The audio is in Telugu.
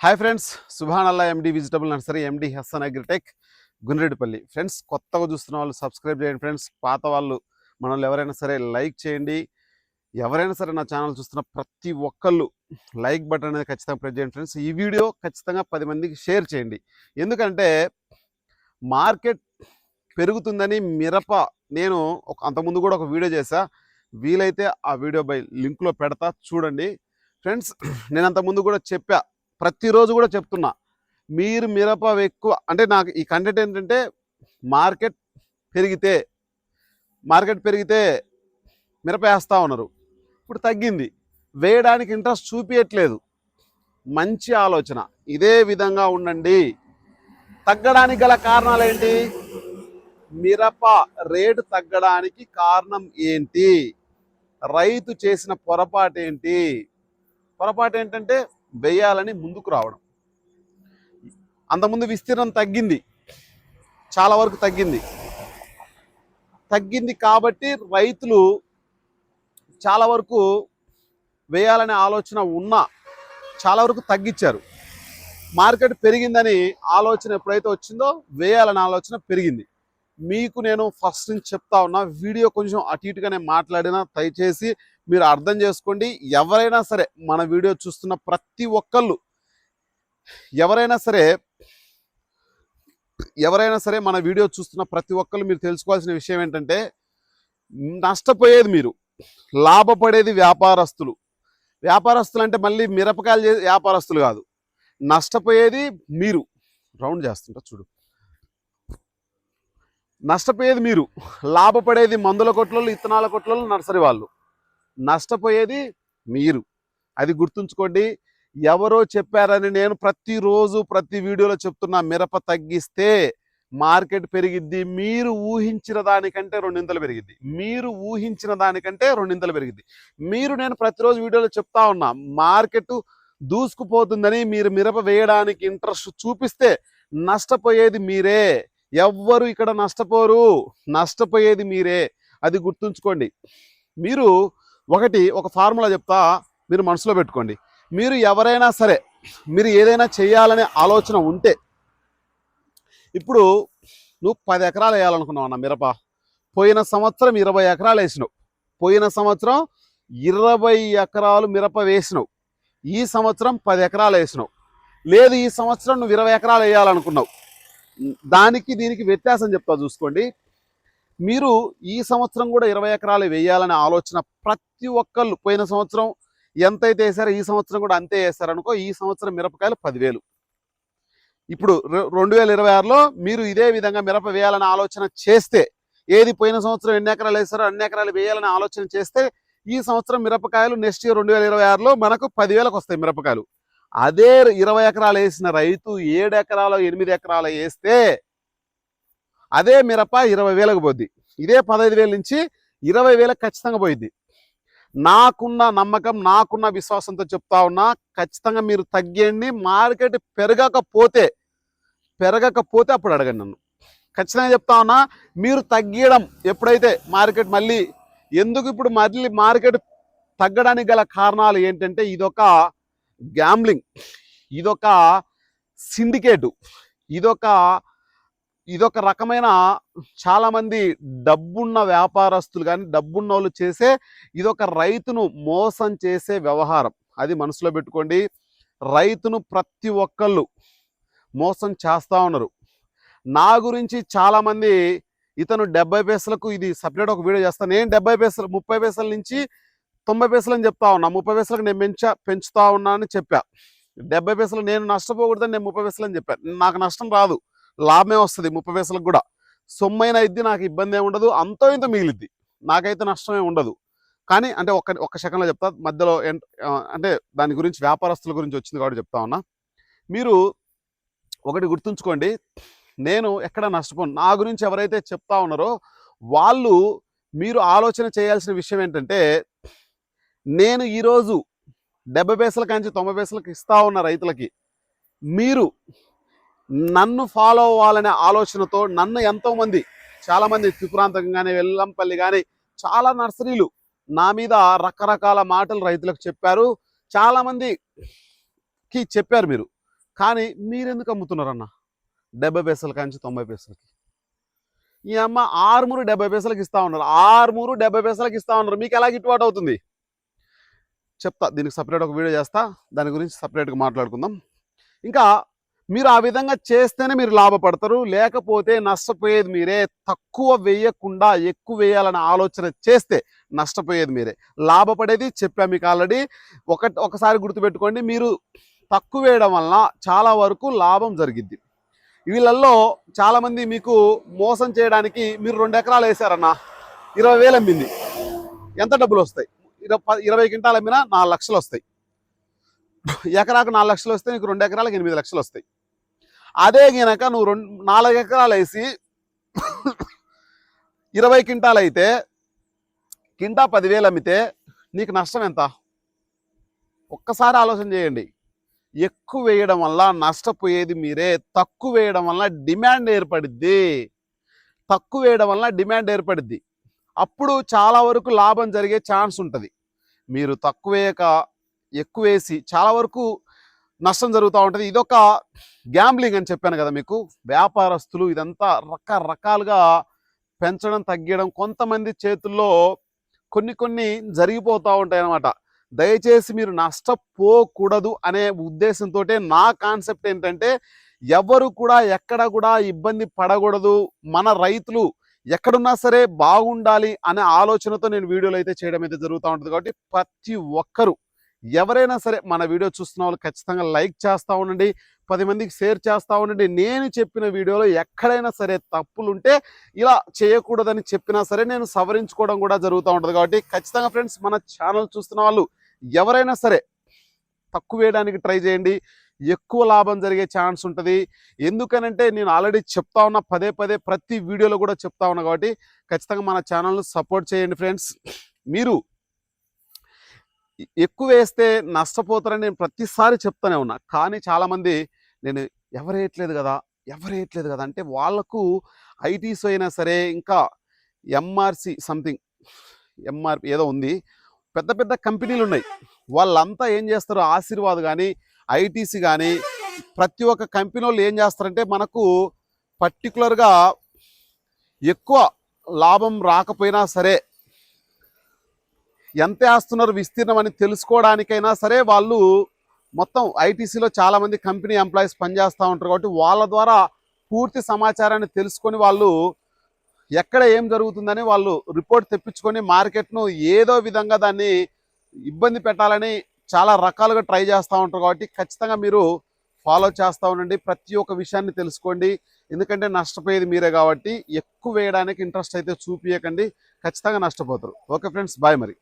Hi friends సుభానల్లా MD vegetable nursery MD Hasan agritech Gundreddipalli friends కొత్తగా చూస్తున్న వాళ్ళు సబ్స్క్రైబ్ చేయండి ఫ్రెండ్స్. పాత వాళ్ళు మనల్ని ఎవరైనా సరే లైక్ చేయండి. ఎవరైనా సరే నా ఛానల్ చూస్తున్న ప్రతి ఒక్కళ్ళు లైక్ బటన్ అనేది ఖచ్చితంగా ప్రెస్ చేయండి ఫ్రెండ్స్. ఈ వీడియో ఖచ్చితంగా పది మందికి షేర్ చేయండి. ఎందుకంటే మార్కెట్ పెరుగుతుందని మిరప నేను ఒక అంతకుముందు కూడా ఒక వీడియో చేశా. వీలైతే ఆ వీడియో బై లింక్లో పెడతా చూడండి. ఫ్రెండ్స్ నేను అంతకుముందు కూడా చెప్పా ప్రతిరోజు కూడా చెప్తున్నా. మీరు మిరప ఎక్కువ అంటే నాకు ఈ కంటెంట్ ఏంటంటే మార్కెట్ పెరిగితే మార్కెట్ పెరిగితే మిరప వేస్తూ ఉన్నారు. ఇప్పుడు తగ్గింది. వేయడానికి ఇంట్రెస్ట్ చూపించట్లేదు మంచి ఆలోచన. ఇదే విధంగా ఉండండి. తగ్గడానికి గల కారణాలు ఏంటి? మిరప రేటు తగ్గడానికి కారణం ఏంటి? రైతు చేసిన పొరపాటు ఏంటి? పొరపాటు ఏంటంటే వేయాలని ముందుకు రావడం. అంతకుముందు విస్తీర్ణం తగ్గింది. చాలా వరకు తగ్గింది. తగ్గింది కాబట్టి రైతులు చాలా వరకు వేయాలనే ఆలోచన ఉన్నా చాలా వరకు తగ్గించారు. మార్కెట్ పెరిగిందని ఆలోచన ఎప్పుడైతే వచ్చిందో వేయాలనే ఆలోచన పెరిగింది. మీకు నేను ఫస్ట్ నుంచి చెప్తా ఉన్నా వీడియో కొంచెం అటు ఇటుగానే మాట్లాడినా దయచేసి మీరు అర్థం చేసుకోండి. ఎవరైనా సరే మన వీడియో చూస్తున్న ప్రతి ఒక్కళ్ళు ఎవరైనా సరే ఎవరైనా సరే మన వీడియో చూస్తున్న ప్రతి ఒక్కళ్ళు మీరు తెలుసుకోవాల్సిన విషయం ఏంటంటే నష్టపోయేది మీరు లాభపడేది వ్యాపారస్తులు. వ్యాపారస్తులు అంటే మళ్ళీ మిరపకాయలు చే వ్యాపారస్తులు కాదు. నష్టపోయేది మీరు. రౌండ్ చేస్తుంటా చూడు. నష్టపోయేది మీరు. లాభపడేది మందుల కొట్లలో ఇత్తనాల కొట్లలో నర్సరీ వాళ్ళు. నష్టపోయేది మీరు. అది గుర్తుంచుకోండి. ఎవరో చెప్పారని నేను ప్రతిరోజు ప్రతి వీడియోలో చెప్తున్నా మిరప తగ్గిస్తే మార్కెట్ పెరిగిద్ది. మీరు ఊహించిన దానికంటే రెండింతలు పెరిగిద్ది. మీరు ఊహించిన దానికంటే రెండింతలు పెరిగిద్ది. మీరు నేను ప్రతిరోజు వీడియోలో చెప్తా ఉన్నా మార్కెట్ దూసుకుపోతుందని మీరు మిరప వేయడానికి ఇంట్రెస్ట్ చూపిస్తే నష్టపోయేది మీరే. ఎవ్వరు ఇక్కడ నష్టపోరు. నష్టపోయేది మీరే. అది గుర్తుంచుకోండి. మీరు ఒకటి ఒక ఫార్ములా చెప్తా మీరు మనసులో పెట్టుకోండి. మీరు ఎవరైనా సరే మీరు ఏదైనా చేయాలనే ఆలోచన ఉంటే ఇప్పుడు నువ్వు పది ఎకరాలు వేయాలనుకున్నావు అన్న మిరప. పోయిన సంవత్సరం ఇరవై ఎకరాలు వేసినావు. పోయిన సంవత్సరం ఇరవై ఎకరాలు మిరప వేసినావు. ఈ సంవత్సరం పది ఎకరాలు వేసినావు. లేదు ఈ సంవత్సరం నువ్వు ఇరవై ఎకరాలు వేయాలనుకున్నావు. దానికి దీనికి వ్యత్యాసం చెప్తా చూసుకోండి. మీరు ఈ సంవత్సరం కూడా ఇరవై ఎకరాలు వేయాలనే ఆలోచన ప్రతి ఒక్కళ్ళు పోయిన సంవత్సరం ఎంతైతే వేసారో ఈ సంవత్సరం కూడా అంతే వేస్తారనుకో ఈ సంవత్సరం మిరపకాయలు పదివేలు. ఇప్పుడు రెండు వేల ఇరవై ఆరులో మీరు ఇదే విధంగా మిరప వేయాలనే ఆలోచన చేస్తే ఏది పోయిన సంవత్సరం ఎన్ని ఎకరాలు వేస్తారో అన్ని ఎకరాలు వేయాలనే ఆలోచన చేస్తే ఈ సంవత్సరం మిరపకాయలు నెక్స్ట్ ఇయర్ రెండు వేల ఇరవై ఆరులో మనకు పదివేలకు వస్తాయి మిరపకాయలు. అదే ఇరవై ఎకరాలు వేసిన రైతు ఏడు ఎకరాలు ఎనిమిది ఎకరాలు వేస్తే అదే మిరప ఇరవై వేలకు పోద్ది. ఇదే పదహైదు వేల నుంచి ఇరవై వేలకు ఖచ్చితంగా పోయిద్ది. నాకున్న నమ్మకం నాకున్న విశ్వాసంతో చెప్తా ఉన్నా ఖచ్చితంగా మీరు తగ్గండి మార్కెట్ పెరగకపోతే పెరగకపోతే అప్పుడు అడగండి నన్ను. ఖచ్చితంగా చెప్తా ఉన్నా మీరు తగ్గడం ఎప్పుడైతే మార్కెట్ మళ్ళీ ఎందుకు ఇప్పుడు మళ్ళీ మార్కెట్ తగ్గడానికి గల కారణాలు ఏంటంటే ఇదొక గ్యాంబ్లింగ్ ఇదొక సిండికేటు ఇదొక ఇదొక రకమైన చాలామంది డబ్బున్న వ్యాపారస్తులు కానీ డబ్బున్న వాళ్ళు చేసే ఇదొక రైతును మోసం చేసే వ్యవహారం. అది మనసులో పెట్టుకోండి. రైతును ప్రతి ఒక్కళ్ళు మోసం చేస్తూ ఉన్నారు. నా గురించి చాలామంది ఇతను డెబ్బై పైసలకు ఇది సపరేట్ ఒక వీడియో చేస్తాను నేను డెబ్బై పైసలు ముప్పై పైసల నుంచి తొంభై పైసలు అని చెప్తా ఉన్నా. ముప్పై పైసలకు నేను పెంచా పెంచుతా ఉన్నా అని చెప్పా. డెబ్బై పైసలు నేను నష్టపోకూడదని నేను ముప్పై పైసలు అని చెప్పాను నాకు నష్టం రాదు. లాభమే వస్తుంది ముప్పై పైసలకు కూడా. సొమ్మైన ఇద్ది నాకు ఇబ్బంది ఏమి ఉండదు అంతో ఇంత మిగిలిద్ది. నాకైతే నష్టమే ఉండదు. కానీ అంటే ఒక్క ఒక్క సెకండ్లో చెప్తా మధ్యలో అంటే దాని గురించి వ్యాపారస్తుల గురించి వచ్చింది కాబట్టి చెప్తా ఉన్నా. మీరు ఒకటి గుర్తుంచుకోండి నేను ఎక్కడ నష్టపోను నా గురించి ఎవరైతే చెప్తా ఉన్నారో వాళ్ళు మీరు ఆలోచన చేయాల్సిన విషయం ఏంటంటే నేను ఈరోజు డెబ్బై పైసల కాంచి తొంభై పైసలకు ఇస్తా ఉన్న రైతులకి మీరు నన్ను ఫాలో అవ్వాలనే ఆలోచనతో నన్ను ఎంతోమంది చాలామంది త్రిపురాంతకం కానీ వెల్లంపల్లి కానీ చాలా నర్సరీలు నా మీద రకరకాల మాటలు రైతులకు చెప్పారు. చాలామందికి చెప్పారు మీరు. కానీ మీరెందుకు అమ్ముతున్నారన్న? డెబ్బై పైసల కాంచి తొంభై పైసలకి. ఈ అమ్మ ఆరుమూరు డెబ్బై పైసలకి ఇస్తా ఉన్నారు. ఆరుమూరు డెబ్బై పైసలకి ఇస్తా ఉన్నారు. మీకు ఎలా గిట్టుబాటు అవుతుంది? చెప్తా దీనికి సపరేట్ ఒక వీడియో చేస్తా దాని గురించి సపరేట్గా మాట్లాడుకుందాం. ఇంకా మీరు ఆ విధంగా చేస్తేనే మీరు లాభపడతారు. లేకపోతే నష్టపోయేది మీరే. తక్కువ వేయకుండా ఎక్కువ వేయాలనే ఆలోచన చేస్తే నష్టపోయేది మీరే. లాభపడేది చెప్పా మీకు ఆల్రెడీ. ఒక ఒకసారి గుర్తుపెట్టుకోండి. మీరు తక్కువ వేయడం వలన చాలా వరకు లాభం జరిగిద్ది. వీళ్ళల్లో చాలామంది మీకు మోసం చేయడానికి మీరు రెండు ఎకరాలు వేసారన్న ఇరవై వేలు అమ్మింది. ఎంత డబ్బులు వస్తాయి? ఇరవై ఇరవై క్వింటాలు అమ్మినా నాలుగు లక్షలు వస్తాయి. ఎకరాకు నాలుగు లక్షలు వస్తే మీకు రెండు ఎకరాలకు ఎనిమిది లక్షలు వస్తాయి. అదే గినక నువ్వు రెండు నాలుగు ఎకరాలు వేసి ఇరవై క్వింటాలు అయితే కింటా పదివేలు అమ్మితే నీకు నష్టం ఎంత? ఒక్కసారి ఆలోచన చేయండి. ఎక్కువ వేయడం వల్ల నష్టపోయేది మీరే తక్కువ వేయడం వల్ల డిమాండ్ ఏర్పడిద్ది. తక్కువ వేయడం వల్ల డిమాండ్ ఏర్పడిద్ది. అప్పుడు చాలా వరకు లాభం జరిగే ఛాన్స్ ఉంటుంది. మీరు తక్కువ వేయక ఎక్కువ వేసి చాలా వరకు నష్టం జరుగుతూ ఉంటుంది. ఇదొక గ్యాంబ్లింగ్ అని చెప్పాను కదా మీకు. వ్యాపారస్తులు ఇదంతా రకరకాలుగా పెంచడం తగ్గడం కొంతమంది చేతుల్లో కొన్ని కొన్ని జరిగిపోతూ ఉంటాయి అన్నమాట దయచేసి మీరు నష్టపోకూడదు అనే ఉద్దేశంతో నా కాన్సెప్ట్ ఏంటంటే ఎవరు కూడా ఎక్కడ కూడా ఇబ్బంది పడకూడదు. మన రైతులు ఎక్కడున్నా సరే బాగుండాలి అనే ఆలోచనతో నేను వీడియోలు అయితే చేయడం అయితే జరుగుతూ ఉంటుంది కాబట్టి ప్రతి ఒక్కరూ ఎవరైనా సరే మన వీడియో చూస్తున్న వాళ్ళు ఖచ్చితంగా లైక్ చేస్తూ ఉండండి పది మందికి షేర్ చేస్తూ ఉండండి. నేను చెప్పిన వీడియోలో ఎక్కడైనా సరే తప్పులు ఉంటే ఇలా చేయకూడదని చెప్పినా సరే నేను సవరించుకోవడం కూడా జరుగుతూ ఉంటుంది. కాబట్టి ఖచ్చితంగా ఫ్రెండ్స్ మన ఛానల్ చూస్తున్న వాళ్ళు ఎవరైనా సరే తక్కువ వేయడానికి ట్రై చేయండి. ఎక్కువ లాభం జరిగే ఛాన్స్ ఉంటుంది. ఎందుకనంటే నేను ఆల్రెడీ చెప్తా ఉన్నా పదే పదే ప్రతి వీడియోలో కూడా చెప్తా ఉన్నా కాబట్టి ఖచ్చితంగా మన ఛానల్ను సపోర్ట్ చేయండి ఫ్రెండ్స్ మీరు ఎక్కువ వేస్తే నష్టపోతారని నేను ప్రతిసారి చెప్తానే ఉన్నా. కానీ చాలామంది నేను ఎవరేయట్లేదు కదా ఎవరు వేయట్లేదు కదా అంటే వాళ్ళకు ఐటీస్ అయినా సరే ఇంకా ఎంఆర్సి సంథింగ్ ఎంఆర్పి ఏదో ఉంది. పెద్ద పెద్ద కంపెనీలు ఉన్నాయి. వాళ్ళంతా ఏం చేస్తారు? ఆశీర్వాద్ కానీ ఐటీసీ కానీ ప్రతి ఒక్క కంపెనీ వాళ్ళు ఏం చేస్తారంటే మనకు పర్టికులర్గా ఎక్కువ లాభం రాకపోయినా సరే ఎంత వేస్తున్నారు విస్తీర్ణం అని తెలుసుకోవడానికైనా సరే వాళ్ళు మొత్తం ఐటీసీలో చాలామంది కంపెనీ ఎంప్లాయీస్ పనిచేస్తూ ఉంటారు కాబట్టి వాళ్ళ ద్వారా పూర్తి సమాచారాన్ని తెలుసుకొని వాళ్ళు ఎక్కడ ఏం జరుగుతుందని వాళ్ళు రిపోర్ట్ తెప్పించుకొని మార్కెట్ను ఏదో విధంగా దాన్ని ఇబ్బంది పెట్టాలని చాలా రకాలుగా ట్రై చేస్తూ ఉంటారు కాబట్టి ఖచ్చితంగా మీరు ఫాలో చేస్తూ ఉండండి. ప్రతి ఒక్క విషయాన్ని తెలుసుకోండి. ఎందుకంటే నష్టపోయేది మీరే కాబట్టి ఎక్కువ వేయడానికి ఇంట్రెస్ట్ అయితే చూపించకండి ఖచ్చితంగా నష్టపోతారు. ఓకే ఫ్రెండ్స్ బాయ్ మరి.